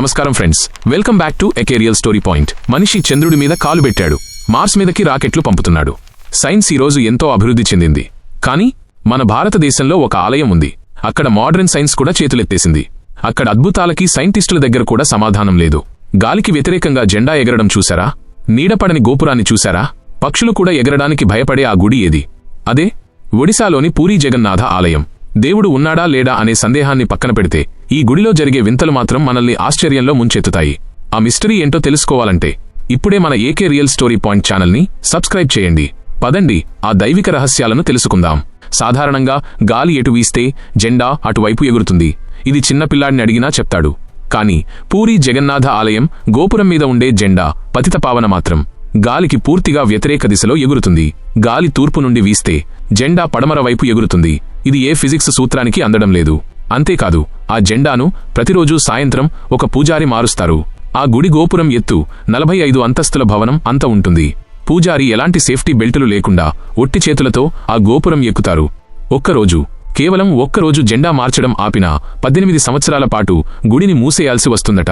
నమస్కారం friends. Welcome back to AK real story point. మనిషి చంద్రుడి మీద కాలు పెట్టాడు. మార్స్ మీదకి రాకెట్లు పంపుతున్నాడు. సైన్స్ ఈరోజు ఎంతో అభివృద్ధి చెందింది. కానీ మన భారతదేశంలో ఒక ఆలయం ఉంది. అక్కడ మోడర్న్ సైన్స్ కూడా చేతులెత్తేసింది. అక్కడ అద్భుతాలకి సైంటిస్టుల దగ్గర కూడా సమాధానం లేదు. గాలికి వ్యతిరేకంగా జెండా ఎగరడం చూశారా? నీడపడని గోపురాన్ని చూశారా? పక్షులు కూడా ఎగరడానికి భయపడే ఆ గుడి ఏది? అదే ఒడిశాలోని పూరీ జగన్నాథ ఆలయం. దేవుడు ఉన్నాడా లేడా అనే సందేహాన్ని పక్కన పెడితే ఈ గుడిలో జరిగే వింతలు మాత్రం మనల్ని ఆశ్చర్యంలో ముంచెత్తుతాయి. ఆ మిస్టరీ ఏంటో తెలుసుకోవాలంటే ఇప్పుడే మన ఏకే రియల్ స్టోరీ పాయింట్ ఛానల్ని సబ్స్క్రైబ్ చేయండి. పదండి ఆ దైవిక రహస్యాలను తెలుసుకుందాం. సాధారణంగా గాలి ఎటు వీస్తే జెండా అటువైపు ఎగురుతుంది. ఇది చిన్నపిల్లాడిని అడిగినా చెప్తాడు. కాని పూరి జగన్నాథ ఆలయం గోపురం మీద ఉండే జెండా పతితపావన మాత్రం. గాలికి పూర్తిగా వ్యతిరేక దిశలో ఎగురుతుంది. గాలి తూర్పు నుండి వీస్తే జెండా పడమర వైపు ఎగురుతుంది. ఇది ఏ ఫిజిక్స్ సూత్రానికి అందడం లేదు. అంతేకాదు ఆ జెండాను ప్రతిరోజూ సాయంత్రం ఒక పూజారి మారుస్తారు. ఆ గుడి గోపురం ఎత్తు నలభై ఐదు అంతస్తుల భవనం అంత ఉంటుంది. పూజారి ఎలాంటి సేఫ్టీ బెల్టులు లేకుండా ఒట్టి చేతులతో ఆ గోపురం ఎక్కుతారు. ఒక్కరోజు కేవలం ఒక్కరోజు జెండా మార్చడం ఆపినా పద్దెనిమిది సంవత్సరాల పాటు గుడిని మూసేయాల్సి వస్తుందట.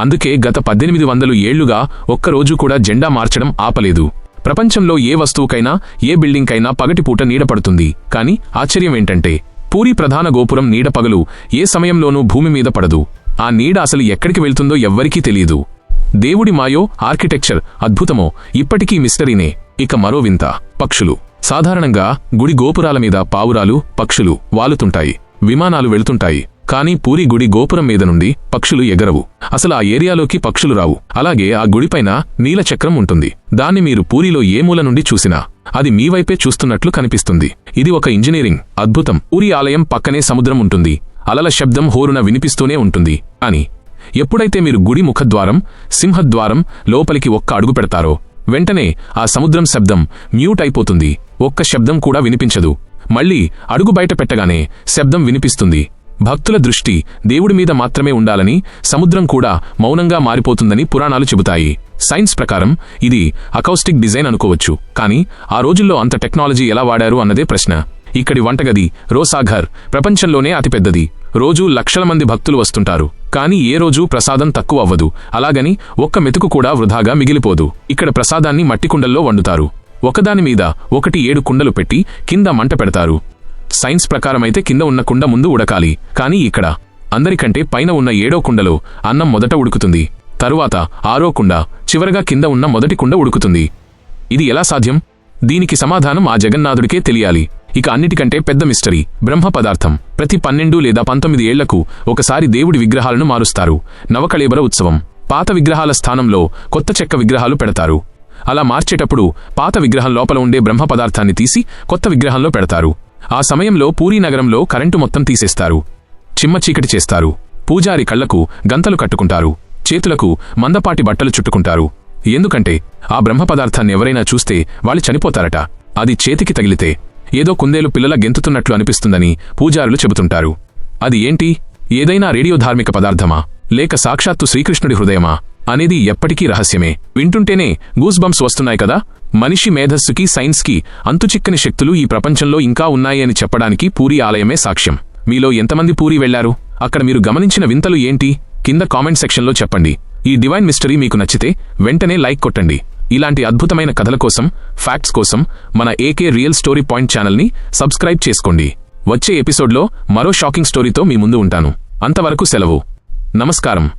అందుకే గత పద్దెనిమిది వందలు ఏళ్ళుగా ఒక్కరోజు కూడా జెండా మార్చడం ఆపలేదు. ప్రపంచంలో ఏ వస్తువుకైనా ఏ బిల్డింగ్కైనా పగటిపూట నీడపడుతుంది కాని ఆశ్చర్యమేంటంటే పూరి ప్రధాన గోపురం నీడ పగలు ఏ సమయంలోనూ భూమి మీద పడదు. ఆ నీడ అసలు ఎక్కడికి వెళ్తుందో ఎవ్వరికీ తెలియదు దేవుడి మాయో ఆర్కిటెక్చర్ అద్భుతమో ఇప్పటికీ మిస్టరీనే. ఇక మరో వింత. పక్షులు. సాధారణంగా గుడి గోపురాల మీద పావురాలు పక్షులు వాలుతుంటాయి. విమానాలు వెళుతుంటాయి. కానీ పూరి గుడి గోపురం మీద నుండి పక్షులు ఎగరవు. అసలు ఆ ఏరియాలోకి పక్షులు రావు. అలాగే ఆ గుడిపైన నీలచక్రం ఉంటుంది. దాన్ని మీరు పూరిలో ఏ మూల నుండి చూసినా అది మీ వైపే చూస్తున్నట్లు కనిపిస్తుంది. ఇది ఒక ఇంజనీరింగ్ అద్భుతం. ఊరి ఆలయం పక్కనే సముద్రం ఉంటుంది. అలల శబ్దం హోరున వినిపిస్తూనే ఉంటుంది. అని. ఎప్పుడైతే మీరు గుడి ముఖద్వారం సింహద్వారం లోపలికి ఒక్క అడుగు పెడతారో వెంటనే ఆ సముద్రం శబ్దం మ్యూట్ అయిపోతుంది. ఒక్క శబ్దం కూడా వినిపించదు. మళ్ళీ అడుగు బయట పెట్టగానే శబ్దం వినిపిస్తుంది. భక్తుల దృష్టి దేవుడి మీద మాత్రమే ఉండాలని సముద్రం కూడా మౌనంగా మారిపోతుందని పురాణాలు చెబుతాయి. సైన్స్ ప్రకారం ఇది అకౌస్టిక్ డిజైన్ అనుకోవచ్చు కానీ ఆ రోజుల్లో అంత టెక్నాలజీ ఎలా వాడారు అన్నదే ప్రశ్న. ఇక్కడి వంటగది రోసాఘర్ ప్రపంచంలోనే అతిపెద్దది. రోజూ లక్షల మంది భక్తులు వస్తుంటారు కానీ ఏ రోజూ ప్రసాదం తక్కువ అవ్వదు. అలాగని ఒక్క మెతుకు కూడా వృధాగా మిగిలిపోదు. ఇక్కడ ప్రసాదాన్ని మట్టి కుండల్లో వండుతారు. ఒకదాని మీద ఒకటి ఏడు కుండలు పెట్టి కింద మంట పెడతారు. సైన్స్ ప్రకారమైతే కింద ఉన్న కుండ ముందు ఉడకాలి. కానీ ఇక్కడ అందరికంటే పైన ఉన్న ఏడో కుండలో అన్నం మొదట ఉడుకుతుంది. తరువాత ఆరో కుండ చివరగా కింద ఉన్న మొదటి కుండ ఉడుకుతుంది. ఇది ఎలా సాధ్యం? దీనికి సమాధానం ఆ జగన్నాథుడికే తెలియాలి. ఇక అన్నిటికంటే పెద్ద మిస్టరీ బ్రహ్మ పదార్థం. ప్రతి పన్నెండు లేదా పంతొమ్మిది ఏళ్ళకు ఒకసారి దేవుడి విగ్రహాలను మారుస్తారు. నవకళేబర ఉత్సవం. పాత విగ్రహాల స్థానంలో కొత్త చెక్క విగ్రహాలు పెడతారు. అలా మార్చేటప్పుడు పాత విగ్రహం లోపల ఉండే బ్రహ్మ పదార్థాన్ని తీసి కొత్త విగ్రహంలో పెడతారు. ఆ సమయంలో పూరీ నగరంలో కరెంటు మొత్తం తీసేస్తారు. చిమ్మ చీకటి చేస్తారు. పూజారి కళ్ళకు గంతలు కట్టుకుంటారు. చేతులకు మందపాటి బట్టలు చుట్టుకుంటారు. ఎందుకంటే ఆ బ్రహ్మ పదార్థాన్ని ఎవరైనా చూస్తే వాళ్ళు చనిపోతారట. అది చేతికి తగిలితే ఏదో కుందేలు పిల్లల గెంతుతున్నట్లు అనిపిస్తుందని పూజారులు చెబుతుంటారు. అది ఏంటి? ఏదైనా రేడియో ధార్మిక పదార్థమా? లేక సాక్షాత్తు శ్రీకృష్ణుడి హృదయమా? అనేది ఎప్పటికీ రహస్యమే. వింటుంటేనే గూస్బంప్స్ వస్తున్నాయి కదా? మనిషి మేధస్సుకి సైన్స్కి అంతుచిక్కని శక్తులు ఈ ప్రపంచంలో ఇంకా ఉన్నాయి అని చెప్పడానికి పూరి ఆలయమే సాక్ష్యం. మీలో ఎంతమంది పూరి వెళ్ళారు అక్కడ మీరు గమనించిన వింతలు ఏంటి? కింద కామెంట్ సెక్షన్లో చెప్పండి. ఈ డివైన్ మిస్టరీ మీకు నచ్చితే వెంటనే లైక్ కొట్టండి. ఇలాంటి అద్భుతమైన కథల కోసం ఫ్యాక్ట్స్ కోసం మన ఏకే రియల్ స్టోరీ పాయింట్ ఛానల్ని సబ్స్క్రైబ్ చేసుకోండి. వచ్చే ఎపిసోడ్లో మరో షాకింగ్ స్టోరీతో మీ ముందు ఉంటాను. అంతవరకు సెలవు. నమస్కారం.